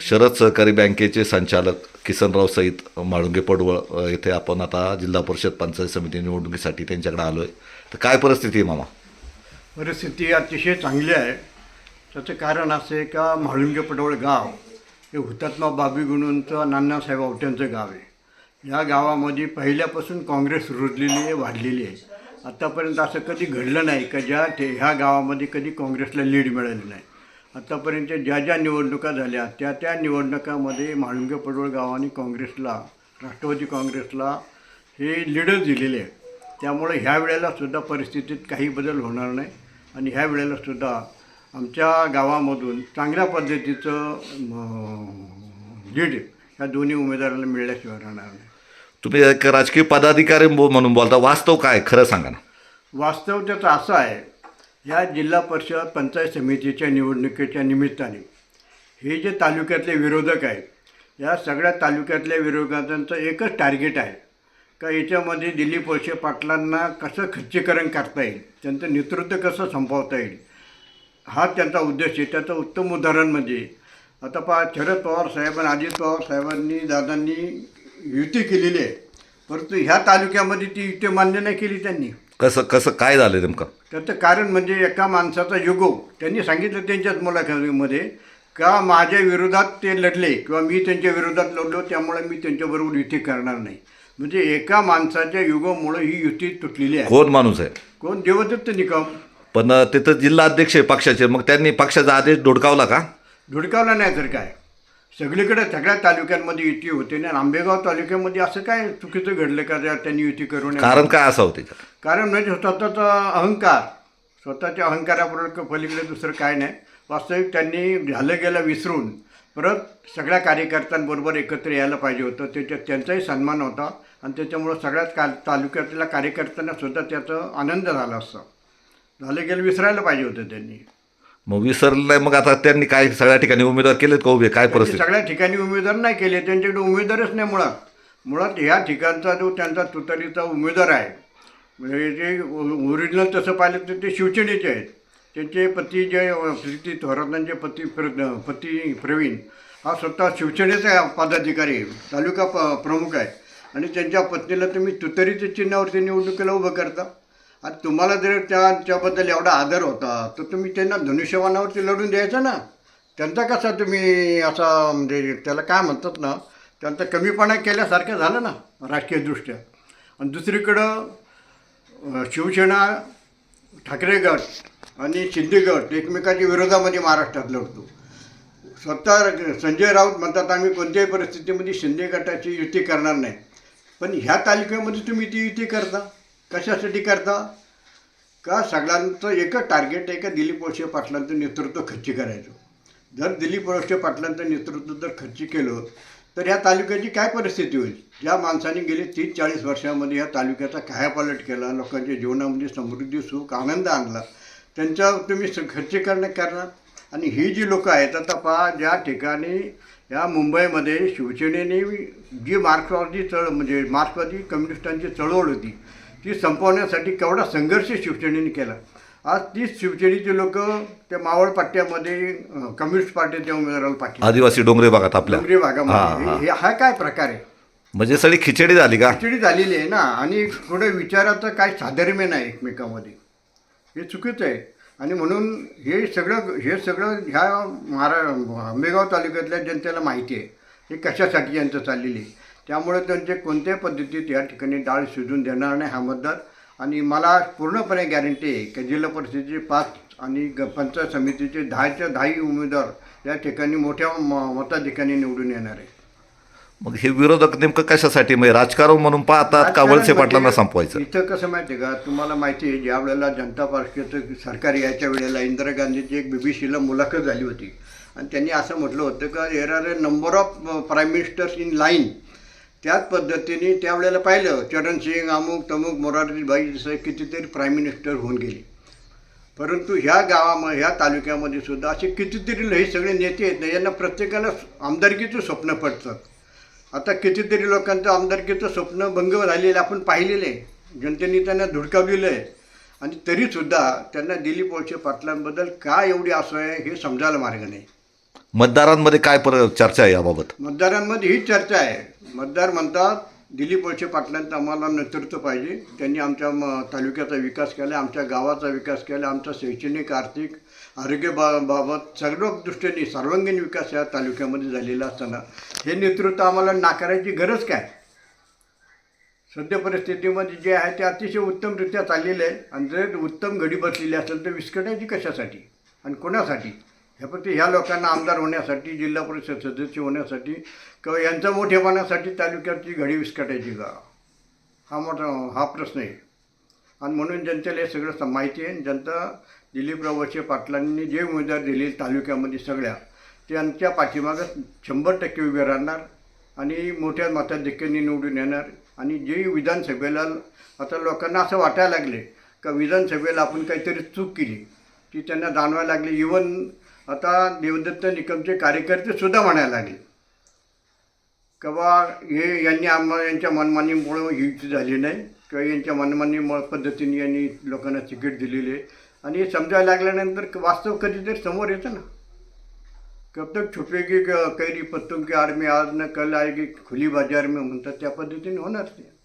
शरद सहकारी बँकेचे संचालक किसनराव सहित माळुंगे पडवळ येथे आपण आता जिल्हा परिषद पंचायत समिती निवडणुकीसाठी त्यांच्याकडे आलो आहे तर काय परिस्थिती आहे मामा? परिस्थिती अतिशय चांगली आहे. त्याचं कारण असं आहे का म्हाळुंगे पडवळ गाव हे हुतात्मा बाबी गुणूंचं नानासाहेब आवट्यांचं गाव आहे. या गावामध्ये पहिल्यापासून काँग्रेस रुजलेली आहे वाढलेली आहे. आत्तापर्यंत असं कधी घडलं नाही का ज्या ह्या गावामध्ये कधी काँग्रेसला लीड मिळाली नाही. आत्तापर्यंत ज्या ज्या निवडणुका झाल्या त्या त्या निवडणुकामध्ये म्हाळुंगे पडवळ गावाने काँग्रेसला राष्ट्रवादी काँग्रेसला हे लीडच दिलेले आहे त्यामुळे ह्या वेळेला सुद्धा परिस्थितीत काही बदल होणार नाही. आणि ह्या वेळेला सुद्धा आमच्या गावामधून चांगल्या पद्धतीचं लीड ह्या दोन्ही उमेदवारांना मिळल्याशिवाय राहणार नाही. तुम्ही एक राजकीय पदाधिकारी बो- म्हणून बोलता वास्तव काय खरं सांगा ना. वास्तव त्याचं असं आहे या जिल्हा परिषद पंचायत समितीच्या निवडणुकीच्या निमित्ताने. हे जे तालुक्यातले विरोधक आहेत या सगळ्या तालुक्यातल्या विरोधकांचं एकच टार्गेट आहे का याच्यामध्ये दिलीप वळसे पाटलांना कसं खच्चीकरण करता येईल त्यांचं नेतृत्व कसं संपवता येईल हा त्यांचा उद्देश आहे. त्याचं उत्तम उदाहरण म्हणजे आता पहा शरद पवार साहेब आणि अजित पवार साहेबांनी दादांनी युती केलेली आहे. परंतु ह्या तालुक्यामध्ये ती युती मान्य नाही केली त्यांनी. कसं कसं काय झालं नेमकं? त्याचं कारण म्हणजे एका माणसाचा युगो. त्यांनी सांगितलं त्यांच्याच मुलाखतीमध्ये का माझ्या विरोधात ते लढले किंवा मी त्यांच्या विरोधात लढलो त्यामुळे मी त्यांच्याबरोबर युती करणार नाही. म्हणजे एका माणसाच्या युगोमुळे ही युती तुटलेली आहे. कोण माणूस आहे? कोण? देवदत्त निकम. पण तिथं जिल्हा अध्यक्ष आहे पक्षाचे मग त्यांनी पक्षाचा आदेश धुडकावला का? धुडकावला नाही तर काय? सगळीकडे सगळ्या तालुक्यांमध्ये युती होते ना. आणि आंबेगाव तालुक्यामध्ये असं काय चुकीचं घडलं का ज्या त्यांनी युती करू नये कारण काय असावं त्याच्यात? कारण म्हणजे स्वतःचा अहंकार. स्वतःच्या अहंकाराबरोबर पलीकडे दुसरं काय नाही. वास्तविक त्यांनी झालं गेलं विसरून. परत सगळ्या कार्यकर्त्यांबरोबर एकत्र यायला पाहिजे होतं. त्याच्यात त्यांचाही सन्मान होता. आणि त्याच्यामुळं सगळ्याच का तालुक्यातल्या कार्यकर्त्यांना सुद्धा त्याचा आनंद झाला असता. झालं गेलं विसरायला पाहिजे होतं त्यांनी. मग विसरलं मग आता त्यांनी काय सगळ्या ठिकाणी उमेदवार केलेत का उभे? काय त्यांनी परिस्थिती? सगळ्या ठिकाणी उमेदवार नाही केले त्यांच्याकडे उमेदवारच नाही मुळात. मुळात ह्या ठिकाणचा जो त्यांचा तुतारीचा उमेदवार आहे म्हणजे जे ओरिजिनल तसं पाहिलं तर ते शिवसेनेचे आहेत. त्यांचे पती जे प्रीती थोरातांचे पती प्र पती प्रवीण हा स्वतः शिवसेनेचा पदाधिकारी आहे तालुका प प्रमुख आहे. आणि त्यांच्या पत्नीला तुम्ही तुतारीच्या चिन्हावरती निवडणुकीला उभं करता. आणि तुम्हाला जर त्यांच्याबद्दल एवढा आदर होता तर तुम्ही त्यांना धनुष्यवानावरती लढून द्यायचं ना. त्यांचा कसा तुम्ही असा म्हणजे त्याला काय म्हणतात ना त्यांचा कमीपणा केल्यासारखं झालं ना राजकीयदृष्ट्या. आणि दुसरीकडं शिवसेना ठाकरे गट आणि शिंदे गट विरोधामध्ये महाराष्ट्रात लढतो स्वतः संजय राऊत म्हणतात आम्ही कोणत्याही परिस्थितीमध्ये शिंदे गटाची युती करणार नाही. पण ह्या तालुक्यामध्ये तुम्ही ती युती करता. कशासाठी करता? का सगळ्यांचं एकच टार्गेट आहे का दिलीप वळसे पाटलांचं नेतृत्व खच्ची करायचं? जर दिलीप वळसे पाटलांचं नेतृत्व जर खच्ची केलं तर ह्या तालुक्याची काय परिस्थिती होईल? ज्या माणसाने गेली तीस चाळीस वर्षामध्ये या तालुक्याचा कायापालट केला लोकांच्या जीवनामध्ये समृद्धी सुख आनंद आणला त्यांच्या तुम्ही स- करणं करणार? आणि ही जी लोकं आहेत आता पहा ज्या ठिकाणी या मुंबईमध्ये शिवसेनेने जी मार्क्सवादी चळ म्हणजे मार्क्सवादी कम्युनिस्टांची चळवळ होती ती संपवण्यासाठी केवढा संघर्ष शिवसेनेने केला. आज तीच शिवसेनेची लोक त्या मावळ पट्ट्यामध्ये कम्युनिस्ट पार्टीच्या उमेदवाराला पाठवली. आदिवासी डोंगरे भागात आपल्या. डोंगरी भागामध्ये. हा. हे- हा काय प्रकार आहे? म्हणजे सगळी खिचडी झाली का? खिचडी झालेली आहे ना. आणि थोडं विचाराचं काय साधर्म्य नाही एकमेकामध्ये. हे चुकीचं आहे. आणि म्हणून हे सगळं हे सगळं ह्या महारा आंबेगाव तालुक्यातल्या जनतेला माहिती आहे. हे कशासाठी यांचं चाललेली आहे? त्यामुळे त्यांचे कोणत्याही पद्धतीत या ठिकाणी डाळ शिजून देणार नाही हा मतदार आणि मला पूर्णपणे गॅरंटी आहे की जिल्हा परिषदेचे पाच आणि ग पंचायत समितीचे दहाच्या दहाही उमेदवार या ठिकाणी मोठ्या म मताधिकाने निवडून येणार आहे मग हे विरोधक नेमकं कशासाठी? म्हणजे राजकारण म्हणून पाहतात का वळसे पाटलांना म्हणजे संपवायचं? इथं कसं माहिती आहे का? तुम्हाला माहिती आहे ज्या वेळेला जनता पार्टीचं सरकार यायच्या वेळेला इंदिरा गांधीची एक बी बी सीला मुलाखत झाली होती. आणि त्यांनी असं म्हटलं होतं का there are a number of prime ministers in line त्याच पद्धतीने त्यावेळेला पाहिलं चरण सिंग अमुक तमुक मोरारजी भाई जसं कितीतरी प्राईम मिनिस्टर होऊन गेले. परंतु ह्या गावामध्ये ह्या तालुक्यामध्ये सुद्धा असे कितीतरी हे सगळे नेते आहेत ना यांना प्रत्येकाला आमदारकीचं स्वप्न पडतात आता कितीतरी लोकांचं आमदारकीचं स्वप्न भंग झालेलं आपण पाहिलेलं आहे. जनतेने त्यांना धुडकावलेलं आहे. आणि तरीसुद्धा त्यांना दिलीप वळसे पाटलांबद्दल का एवढी असं आहे हे समजायला मार्ग नाही. मतदारांमध्ये काय पर चर्चा आहे याबाबत? मतदारांमध्ये हीच चर्चा आहे. मतदार म्हणतात दिलीप वळसे पाटलांचं आम्हाला नेतृत्व पाहिजे. त्यांनी आमच्या म तालुक्याचा विकास केला आमच्या गावाचा विकास केला आमचा शैक्षणिक आर्थिक आरोग्य बा बाबत सर्व दृष्टीने सर्वांगीण विकास या तालुक्यामध्ये झालेला असताना. हे नेतृत्व आम्हाला नाकारायची गरज काय? सध्या परिस्थितीमध्ये जे आहे ते अतिशय उत्तमरित्या चाललेलं आहे. आणि जर उत्तम घडी बसलेली असेल तर विस्कटायची कशासाठी? आणि कोणासाठी? ह्या ते ह्या लोकांना आमदार होण्यासाठी जिल्हा परिषद सदस्य होण्यासाठी किंवा यांच्या मोठेपणासाठी तालुक्याची घडी विस्कटायची का? हा मोठा हा प्रश्न आहे. आणि म्हणून जनतेला हे सगळं माहिती आहे. जनता दिलीपराव वळसे पाटलांनी जे उमेदवार दिले तालुक्यामध्ये सगळ्या त्यांच्या पाठीमागं शंभर टक्के उभे राहणार आणि मोठ्या मताधिक्याने निवडून येणार. आणि जे विधानसभेला आता लोकांना असं वाटायला लागले का विधानसभेला आपण काहीतरी चूक केली ती त्यांना जाणवायला लागली. इवन आता देवदत्त निकमचे कार्यकर्ते सुद्धा म्हणायला लागले. का बा हे यांनी आम्हाला यांच्या मनमानीमुळं ही झाली नाही. किंवा यांच्या मनमानीमुळं पद्धतीने यांनी लोकांना तिकीट दिलेली. आहे आणि हे समजायला लागल्यानंतर वास्तव कधीतरी समोर येतं ना. कब तक छुपेगी क- कैरी पत्तों की आर्मी आज न कल आएगी खुली बाजार में म्हणतात त्या पद्धतीने होणार ते.